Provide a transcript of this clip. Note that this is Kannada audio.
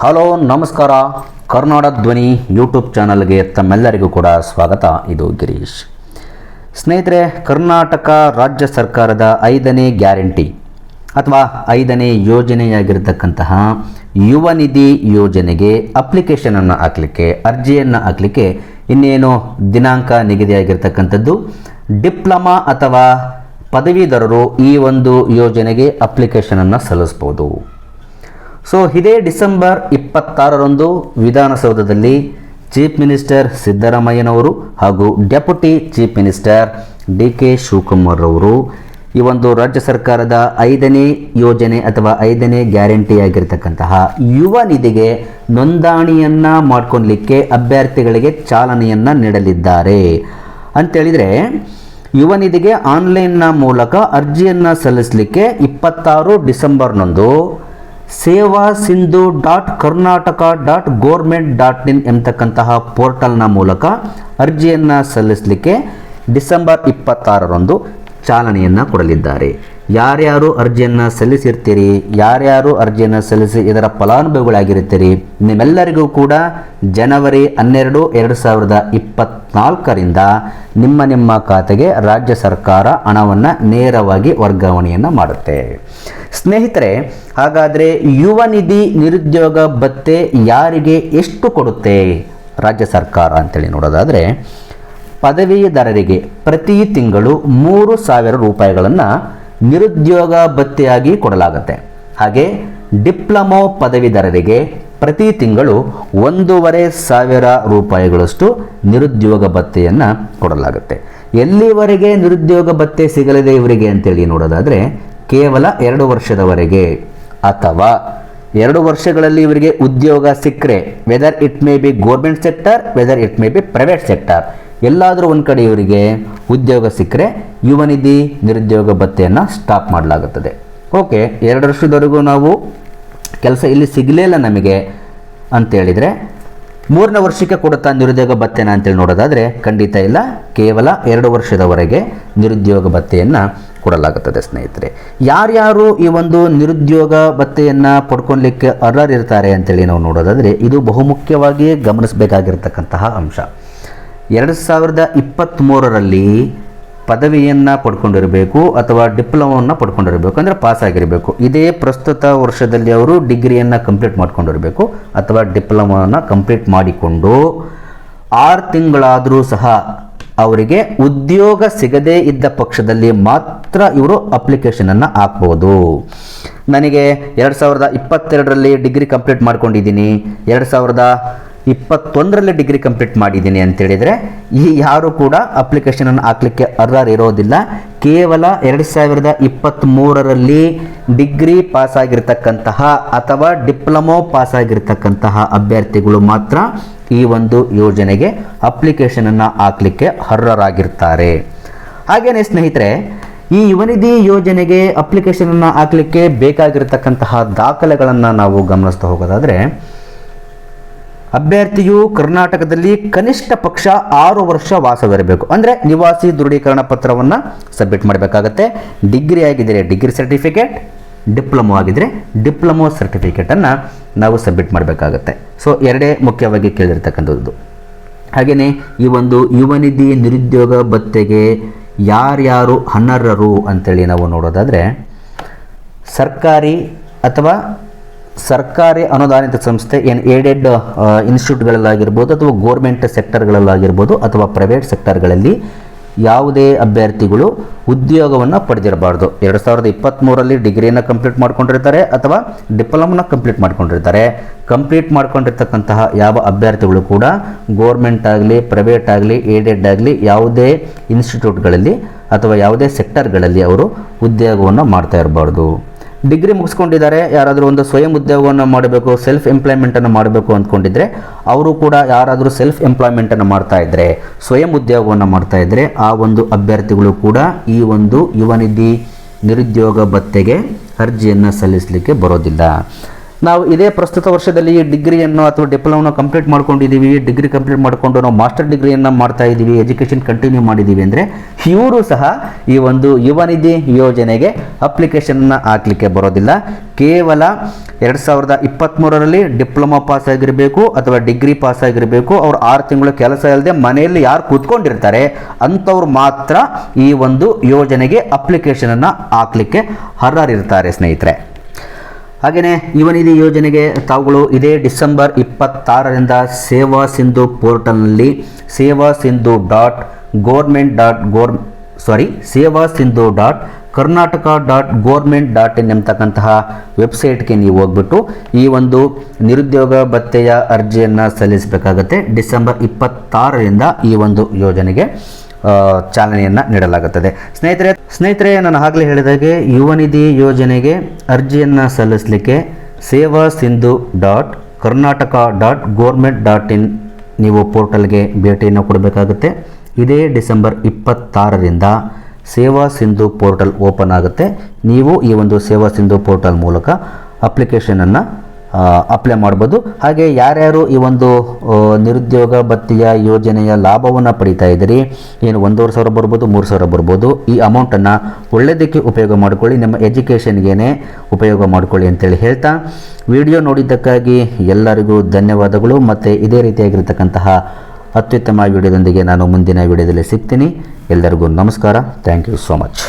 ಹಲೋ, ನಮಸ್ಕಾರ. ಕರ್ನಾಟಕ ಧ್ವನಿ ಯೂಟ್ಯೂಬ್ ಚಾನಲ್ಗೆ ತಮ್ಮೆಲ್ಲರಿಗೂ ಕೂಡ ಸ್ವಾಗತ. ಇದು ಗಿರೀಶ್. ಸ್ನೇಹಿತರೆ, ಕರ್ನಾಟಕ ರಾಜ್ಯ ಸರ್ಕಾರದ ಐದನೇ ಗ್ಯಾರಂಟಿ ಅಥವಾ ಐದನೇ ಯೋಜನೆಯಾಗಿರ್ತಕ್ಕಂತಹ ಯುವ ನಿಧಿ ಯೋಜನೆಗೆ ಅಪ್ಲಿಕೇಶನನ್ನು ಹಾಕಲಿಕ್ಕೆ, ಅರ್ಜಿಯನ್ನು ಹಾಕಲಿಕ್ಕೆ ಇನ್ನೇನು ದಿನಾಂಕ ನಿಗದಿಯಾಗಿರ್ತಕ್ಕಂಥದ್ದು? ಡಿಪ್ಲೊಮಾ ಅಥವಾ ಪದವೀಧರರು ಈ ಒಂದು ಯೋಜನೆಗೆ ಅಪ್ಲಿಕೇಶನನ್ನು ಸಲ್ಲಿಸ್ಬೋದು. ಸೊ ಇದೇ ಡಿಸೆಂಬರ್ ಇಪ್ಪತ್ತಾರರಂದು ವಿಧಾನಸೌಧದಲ್ಲಿ ಚೀಫ್ ಮಿನಿಸ್ಟರ್ ಸಿದ್ದರಾಮಯ್ಯನವರು ಹಾಗೂ deputy chief minister D K Shivakumar ಅವರು ಈ ಒಂದು ರಾಜ್ಯ ಸರ್ಕಾರದ ಐದನೇ ಯೋಜನೆ ಅಥವಾ ಐದನೇ ಗ್ಯಾರಂಟಿಯಾಗಿರ್ತಕ್ಕಂತಹ ಯುವ ನಿಧಿಗೆ ನೋಂದಣಿಯನ್ನು ಮಾಡ್ಕೊಳ್ಲಿಕ್ಕೆ ಅಭ್ಯರ್ಥಿಗಳಿಗೆ ಚಾಲನೆಯನ್ನು ನೀಡಲಿದ್ದಾರೆ. ಅಂತೇಳಿದರೆ, ಯುವ ನಿಧಿಗೆ ಆನ್ಲೈನ್ನ ಮೂಲಕ ಅರ್ಜಿಯನ್ನು ಸಲ್ಲಿಸಲಿಕ್ಕೆ ಇಪ್ಪತ್ತಾರು ಡಿಸೆಂಬರ್ನಂದು Seva Sindhu dot Karnataka dot government dot in ಎಂಬತಕ್ಕಂತಹ ಪೋರ್ಟಲ್ನ ಮೂಲಕ ಅರ್ಜಿಯನ್ನು ಸಲ್ಲಿಸಲಿಕ್ಕೆ ಡಿಸೆಂಬರ್ ಇಪ್ಪತ್ತಾರರಂದು ಚಾಲನೆಯನ್ನು ಕೊಡಲಿದ್ದಾರೆ. ಯಾರ್ಯಾರು ಅರ್ಜಿಯನ್ನು ಸಲ್ಲಿಸಿರ್ತೀರಿ, ಯಾರ್ಯಾರು ಅರ್ಜಿಯನ್ನು ಸಲ್ಲಿಸಿ ಇದರ ಫಲಾನುಭವಿಗಳಾಗಿರುತ್ತೀರಿ ನಿಮ್ಮೆಲ್ಲರಿಗೂ ಕೂಡ ಜನವರಿ ಹನ್ನೆರಡು ಎರಡು ಸಾವಿರದ ಇಪ್ಪತ್ನಾಲ್ಕರಿಂದ ನಿಮ್ಮ ನಿಮ್ಮ ಖಾತೆಗೆ ರಾಜ್ಯ ಸರ್ಕಾರ ಹಣವನ್ನು ನೇರವಾಗಿ ವರ್ಗಾವಣೆಯನ್ನು ಮಾಡುತ್ತೆ. ಸ್ನೇಹಿತರೆ, ಹಾಗಾದರೆ ಯುವ ನಿಧಿ ನಿರುದ್ಯೋಗ ಭತ್ಯೆ ಯಾರಿಗೆ ಎಷ್ಟು ಕೊಡುತ್ತೆ? ರಾಜ್ಯ ಸರ್ಕಾರ ಅಂತೇಳಿ ನೋಡೋದಾದರೆ, ಪದವೀಧರರಿಗೆ ಪ್ರತಿ ತಿಂಗಳು ಮೂರು ಸಾವಿರ ರೂಪಾಯಿಗಳನ್ನು ನಿರುದ್ಯೋಗ ಭತ್ಯೆಯಾಗಿ ಕೊಡಲಾಗುತ್ತೆ. ಹಾಗೆ ಡಿಪ್ಲೊಮೊ ಪದವೀಧರರಿಗೆ ಪ್ರತಿ ತಿಂಗಳು ಒಂದೂವರೆ ಸಾವಿರ ರೂಪಾಯಿಗಳಷ್ಟು ನಿರುದ್ಯೋಗ ಭತ್ಯೆಯನ್ನು ಕೊಡಲಾಗುತ್ತೆ. ಎಲ್ಲಿವರೆಗೆ ನಿರುದ್ಯೋಗ ಭತ್ಯೆ ಸಿಗಲಿದೆ ಇವರಿಗೆ ಅಂತೇಳಿ ನೋಡೋದಾದರೆ ಕೇವಲ ಎರಡು ವರ್ಷದವರೆಗೆ ಅಥವಾ ಎರಡು ವರ್ಷಗಳಲ್ಲಿ ಇವರಿಗೆ ಉದ್ಯೋಗ ಸಿಕ್ಕರೆ whether it may be government sector whether it may be private sector ಎಲ್ಲಾದರೂ ಒಂದು ಕಡೆ ಇವರಿಗೆ ಉದ್ಯೋಗ ಸಿಕ್ಕರೆ, ಯುವ ನಿಧಿ ನಿರುದ್ಯೋಗ ಭತ್ಯೆಯನ್ನು ಸ್ಟಾಪ್ ಮಾಡಲಾಗುತ್ತದೆ. ಓಕೆ ಎರಡು ವರ್ಷದವರೆಗೂ ನಾವು ಕೆಲಸ ಇಲ್ಲಿ ಸಿಗಲೇ ಇಲ್ಲ ನಮಗೆ ಅಂತೇಳಿದರೆ ಮೂರನೇ ವರ್ಷಕ್ಕೆ ಕೊಡುತ್ತಾ ನಿರುದ್ಯೋಗ ಭತ್ಯೆನ ಅಂತೇಳಿ ನೋಡೋದಾದರೆ ಖಂಡಿತ ಇಲ್ಲ. ಕೇವಲ ಎರಡು ವರ್ಷದವರೆಗೆ ನಿರುದ್ಯೋಗ ಭತ್ಯೆಯನ್ನು ಕೊಡಲಾಗುತ್ತದೆ, ಸ್ನೇಹಿತರೆ. ಯಾರ್ಯಾರು ಈ ಒಂದು ನಿರುದ್ಯೋಗ ಭತ್ತೆಯನ್ನು ಪಡ್ಕೊಳ್ಲಿಕ್ಕೆ ಅರ್ಹರಿರ್ತಾರೆ ಅಂತೇಳಿ ನಾವು ನೋಡೋದಾದರೆ, ಇದು ಬಹುಮುಖ್ಯವಾಗಿ ಗಮನಿಸಬೇಕಾಗಿರ್ತಕ್ಕಂತಹ ಅಂಶ. ಎರಡು ಸಾವಿರದ ಇಪ್ಪತ್ತ್ಮೂರರಲ್ಲಿ ಪದವಿಯನ್ನು ಪಡ್ಕೊಂಡಿರಬೇಕು ಅಥವಾ ಡಿಪ್ಲೊಮವನ್ನು ಪಡ್ಕೊಂಡಿರಬೇಕು ಅಂದರೆ ಪಾಸ್ ಆಗಿರಬೇಕು ಇದೇ ಪ್ರಸ್ತುತ ವರ್ಷದಲ್ಲಿ ಅವರು ಡಿಗ್ರಿಯನ್ನು ಕಂಪ್ಲೀಟ್ ಮಾಡ್ಕೊಂಡಿರಬೇಕು ಅಥವಾ ಡಿಪ್ಲೊಮವನ್ನು ಕಂಪ್ಲೀಟ್ ಮಾಡಿಕೊಂಡು ಆರು ತಿಂಗಳಾದರೂ ಸಹ ಅವರಿಗೆ ಉದ್ಯೋಗ ಸಿಗದೇ ಇದ್ದ ಪಕ್ಷದಲ್ಲಿ ಮಾತ್ರ ಇವರು ಅಪ್ಲಿಕೇಶನನ್ನು ಹಾಕ್ಬೋದು. ನನಗೆ ಎರಡು ಸಾವಿರದ ಇಪ್ಪತ್ತೆರಡರಲ್ಲಿ ಡಿಗ್ರಿ ಕಂಪ್ಲೀಟ್ ಮಾಡ್ಕೊಂಡಿದ್ದೀನಿ. ಎರಡು ಸಾವಿರದ ಇಪ್ಪತ್ತೊಂದರಲ್ಲಿ ಡಿಗ್ರಿ ಕಂಪ್ಲೀಟ್ ಮಾಡಿದ್ದೀನಿ ಅಂತೇಳಿದರೆ ಈ ಯಾರು ಕೂಡ ಅಪ್ಲಿಕೇಶನನ್ನು ಹಾಕಲಿಕ್ಕೆ ಅರ್ಹರಿರೋದಿಲ್ಲ ಕೇವಲ ಎರಡು ಸಾವಿರದ ಇಪ್ಪತ್ತ್ಮೂರರಲ್ಲಿ ಡಿಗ್ರಿ ಪಾಸ್ ಆಗಿರ್ತಕ್ಕಂತಹ ಅಥವಾ ಡಿಪ್ಲೊಮೊ ಪಾಸ್ ಆಗಿರ್ತಕ್ಕಂತಹ ಅಭ್ಯರ್ಥಿಗಳು ಮಾತ್ರ ಈ ಒಂದು ಯೋಜನೆಗೆ ಅಪ್ಲಿಕೇಶನನ್ನು ಹಾಕಲಿಕ್ಕೆ ಅರ್ಹರಾಗಿರ್ತಾರೆ. ಹಾಗೆಯೇ ಸ್ನೇಹಿತರೆ, ಈ ಯುವನಿಧಿ ಯೋಜನೆಗೆ ಅಪ್ಲಿಕೇಶನನ್ನು ಹಾಕಲಿಕ್ಕೆ ಬೇಕಾಗಿರತಕ್ಕಂತಹ ದಾಖಲೆಗಳನ್ನು ನಾವು ಗಮನಿಸ್ತಾ ಹೋಗೋದಾದರೆ ಅಭ್ಯರ್ಥಿಯು ಕರ್ನಾಟಕದಲ್ಲಿ ಕನಿಷ್ಠ ಪಕ್ಷ ಆರು ವರ್ಷ ವಾಸವಿರಬೇಕು. ಅಂದರೆ ನಿವಾಸಿ ದೃಢೀಕರಣ ಪತ್ರವನ್ನು ಸಬ್ಮಿಟ್ ಮಾಡಬೇಕಾಗತ್ತೆ. ಡಿಗ್ರಿ ಆಗಿದ್ದರೆ ಡಿಗ್ರಿ ಸರ್ಟಿಫಿಕೇಟ್, ಡಿಪ್ಲೊಮೊ ಆಗಿದ್ದರೆ ಡಿಪ್ಲೊಮೊ ಸರ್ಟಿಫಿಕೇಟನ್ನು ನಾವು ಸಬ್ಮಿಟ್ ಮಾಡಬೇಕಾಗತ್ತೆ. ಸೊ, ಎರಡೇ ಮುಖ್ಯವಾಗಿ ಕೇಳಿರ್ತಕ್ಕಂಥದ್ದು. ಹಾಗೆಯೇ ಈ ಒಂದು ಯುವನಿಧಿ ನಿರುದ್ಯೋಗ ಭತ್ತೆಗೆ ಯಾರ್ಯಾರು ಅನರ್ಹರು ಅಂತೇಳಿ ನಾವು ನೋಡೋದಾದರೆ ಸರ್ಕಾರಿ ಅಥವಾ ಸರ್ಕಾರಿ ಅನುದಾನಿತ ಸಂಸ್ಥೆ ಏನು ಏಡೆಡ್ ಇನ್ಸ್ಟಿಟ್ಯೂಟ್ಗಳಲ್ಲಾಗಿರ್ಬೋದು ಅಥವಾ ಗೋರ್ಮೆಂಟ್ ಸೆಕ್ಟರ್ಗಳಲ್ಲಾಗಿರ್ಬೋದು ಅಥವಾ ಪ್ರೈವೇಟ್ ಸೆಕ್ಟರ್ಗಳಲ್ಲಿ ಯಾವುದೇ ಅಭ್ಯರ್ಥಿಗಳು ಉದ್ಯೋಗವನ್ನು ಪಡೆದಿರಬಾರ್ದು. ಎರಡು ಸಾವಿರದ ಇಪ್ಪತ್ತ್ಮೂರಲ್ಲಿ ಡಿಗ್ರಿಯನ್ನು ಕಂಪ್ಲೀಟ್ ಮಾಡ್ಕೊಂಡಿರ್ತಾರೆ ಅಥವಾ ಡಿಪ್ಲೊಮನ ಕಂಪ್ಲೀಟ್ ಮಾಡ್ಕೊಂಡಿರ್ತಾರೆ. ಕಂಪ್ಲೀಟ್ ಮಾಡ್ಕೊಂಡಿರ್ತಕ್ಕಂತಹ ಯಾವ ಅಭ್ಯರ್ಥಿಗಳು ಕೂಡ ಗೋರ್ಮೆಂಟ್ ಆಗಲಿ ಪ್ರೈವೇಟ್ ಆಗಲಿ ಏಡೆಡ್ ಆಗಲಿ ಯಾವುದೇ ಇನ್ಸ್ಟಿಟ್ಯೂಟ್ಗಳಲ್ಲಿ ಅಥವಾ ಯಾವುದೇ ಸೆಕ್ಟರ್ಗಳಲ್ಲಿ ಅವರು ಉದ್ಯೋಗವನ್ನು ಮಾಡ್ತಾ ಇರಬಾರ್ದು. ಡಿಗ್ರಿ ಮುಗಿಸ್ಕೊಂಡಿದ್ದಾರೆ, ಯಾರಾದರೂ ಒಂದು ಸ್ವಯಂ ಉದ್ಯೋಗವನ್ನು ಮಾಡಬೇಕು ಸೆಲ್ಫ್ ಎಂಪ್ಲಾಯ್ಮೆಂಟನ್ನು ಮಾಡಬೇಕು ಅಂದ್ಕೊಂಡಿದ್ರೆ, ಅವರು ಕೂಡ ಯಾರಾದರೂ ಸೆಲ್ಫ್ ಎಂಪ್ಲಾಯ್ಮೆಂಟನ್ನು ಮಾಡ್ತಾ ಇದ್ದರೆ ಸ್ವಯಂ ಉದ್ಯೋಗವನ್ನು ಮಾಡ್ತಾ ಇದ್ದರೆ ಆ ಒಂದು ಅಭ್ಯರ್ಥಿಗಳು ಕೂಡ ಈ ಒಂದು ಯುವ ನಿಧಿ ನಿರುದ್ಯೋಗ ಭತ್ತೆಗೆ ಅರ್ಜಿಯನ್ನು ಸಲ್ಲಿಸಲಿಕ್ಕೆ ಬರೋದಿಲ್ಲ. ನಾವು ಇದೇ ಪ್ರಸ್ತುತ ವರ್ಷದಲ್ಲಿ ಡಿಗ್ರಿಯನ್ನು ಅಥವಾ ಡಿಪ್ಲೊಮೊ ಕಂಪ್ಲೀಟ್ ಮಾಡ್ಕೊಂಡಿದ್ದೀವಿ, ಡಿಗ್ರಿ ಕಂಪ್ಲೀಟ್ ಮಾಡಿಕೊಂಡು ನಾವು ಮಾಸ್ಟರ್ ಡಿಗ್ರಿಯನ್ನು ಮಾಡ್ತಾ ಇದ್ದೀವಿ, ಎಜುಕೇಷನ್ ಕಂಟಿನ್ಯೂ ಮಾಡಿದ್ದೀವಿ ಅಂದರೆ ಇವರು ಸಹ ಈ ಒಂದು ಯುವ ನಿಧಿ ಯೋಜನೆಗೆ ಅಪ್ಲಿಕೇಶನ್ನ ಹಾಕಲಿಕ್ಕೆ ಬರೋದಿಲ್ಲ. ಕೇವಲ ಎರಡು ಸಾವಿರದ ಇಪ್ಪತ್ತ್ಮೂರರಲ್ಲಿ ಡಿಪ್ಲೊಮಾ ಪಾಸ್ ಆಗಿರಬೇಕು ಅಥವಾ ಡಿಗ್ರಿ ಪಾಸ್ ಆಗಿರಬೇಕು ಅವ್ರು ಆರು ತಿಂಗಳು ಕೆಲಸ ಇಲ್ಲದೆ ಮನೆಯಲ್ಲಿ ಯಾರು ಕೂತ್ಕೊಂಡಿರ್ತಾರೆ, ಅಂಥವ್ರು ಮಾತ್ರ ಈ ಒಂದು ಯೋಜನೆಗೆ ಅಪ್ಲಿಕೇಶನನ್ನು ಹಾಕಲಿಕ್ಕೆ ಅರ್ಹರಿರ್ತಾರೆ ಸ್ನೇಹಿತರೆ. ಹಾಗೆಯೇ ಯುವನಿಧಿ ಯೋಜನೆಗೆ ತಾವುಗಳು ಇದೇ ಡಿಸೆಂಬರ್ ಇಪ್ಪತ್ತಾರರಿಂದ ಸೇವಾ ಸಿಂಧು ಪೋರ್ಟಲ್ನಲ್ಲಿ Seva Sindhu dot government dot gov, sorry, Seva Sindhu dot Karnataka dot government dot in ಎಂಬತಕ್ಕಂತಹ ವೆಬ್ಸೈಟ್ಗೆ ನೀವು ಹೋಗ್ಬಿಟ್ಟು ಈ ಒಂದು ನಿರುದ್ಯೋಗ ಭತ್ತೆಯ ಅರ್ಜಿಯನ್ನು ಸಲ್ಲಿಸಬೇಕಾಗತ್ತೆ ಡಿಸೆಂಬರ್ ಇಪ್ಪತ್ತಾರರಿಂದ ಈ ಒಂದು ಯೋಜನೆಗೆ. ಚಾಲನೆಯನ್ನು ನೀಡಲಾಗುತ್ತದೆ. ಸ್ನೇಹಿತರೆ ಸ್ನೇಹಿತರೆ, ನಾನು ಆಗಲೇ ಹೇಳಿದಾಗೆ ಯುವ ನಿಧಿ ಯೋಜನೆಗೆ ಅರ್ಜಿಯನ್ನು ಸಲ್ಲಿಸಲಿಕ್ಕೆ Seva Sindhu dot Karnataka dot government dot in ನೀವು ಪೋರ್ಟಲ್ಗೆ ಭೇಟಿಯನ್ನು ಕೊಡಬೇಕಾಗುತ್ತೆ. ಇದೇ ಡಿಸೆಂಬರ್ ಇಪ್ಪತ್ತಾರರಿಂದ ಸೇವಾ ಸಿಂಧು ಪೋರ್ಟಲ್ ಓಪನ್ ಆಗುತ್ತೆ. ನೀವು ಈ ಒಂದು ಸೇವಾ ಸಿಂಧು ಪೋರ್ಟಲ್ ಮೂಲಕ ಅಪ್ಲಿಕೇಶನನ್ನು ಅಪ್ಲೈ ಮಾಡ್ಬೋದು. ಹಾಗೆ ಯಾರ್ಯಾರು ಈ ಒಂದು ನಿರುದ್ಯೋಗ ಭತ್ತೆಯ ಯೋಜನೆಯ ಲಾಭವನ್ನು ಪಡಿತಾ ಇದ್ದೀರಿ, ಏನು ಒಂದೂವರೆ ಸಾವಿರ ಬರ್ಬೋದು, ಮೂರು ಸಾವಿರ ಬರ್ಬೋದು, ಈ ಅಮೌಂಟನ್ನು ಒಳ್ಳೆಯದಕ್ಕೆ ಉಪಯೋಗ ಮಾಡಿಕೊಳ್ಳಿ, ನಿಮ್ಮ ಎಜುಕೇಷನ್ಗೇನೆ ಉಪಯೋಗ ಮಾಡಿಕೊಳ್ಳಿ ಅಂತೇಳಿ ಹೇಳ್ತಾ, ವಿಡಿಯೋ ನೋಡಿದ್ದಕ್ಕಾಗಿ ಎಲ್ಲರಿಗೂ ಧನ್ಯವಾದಗಳು, ಮತ್ತು ಇದೇ ರೀತಿಯಾಗಿರ್ತಕ್ಕಂತಹ ಅತ್ಯುತ್ತಮ ವಿಡಿಯೋದೊಂದಿಗೆ ನಾನು ಮುಂದಿನ ವಿಡಿಯೋದಲ್ಲಿ ಸಿಗ್ತೀನಿ. ಎಲ್ಲರಿಗೂ ನಮಸ್ಕಾರ. Thank you so much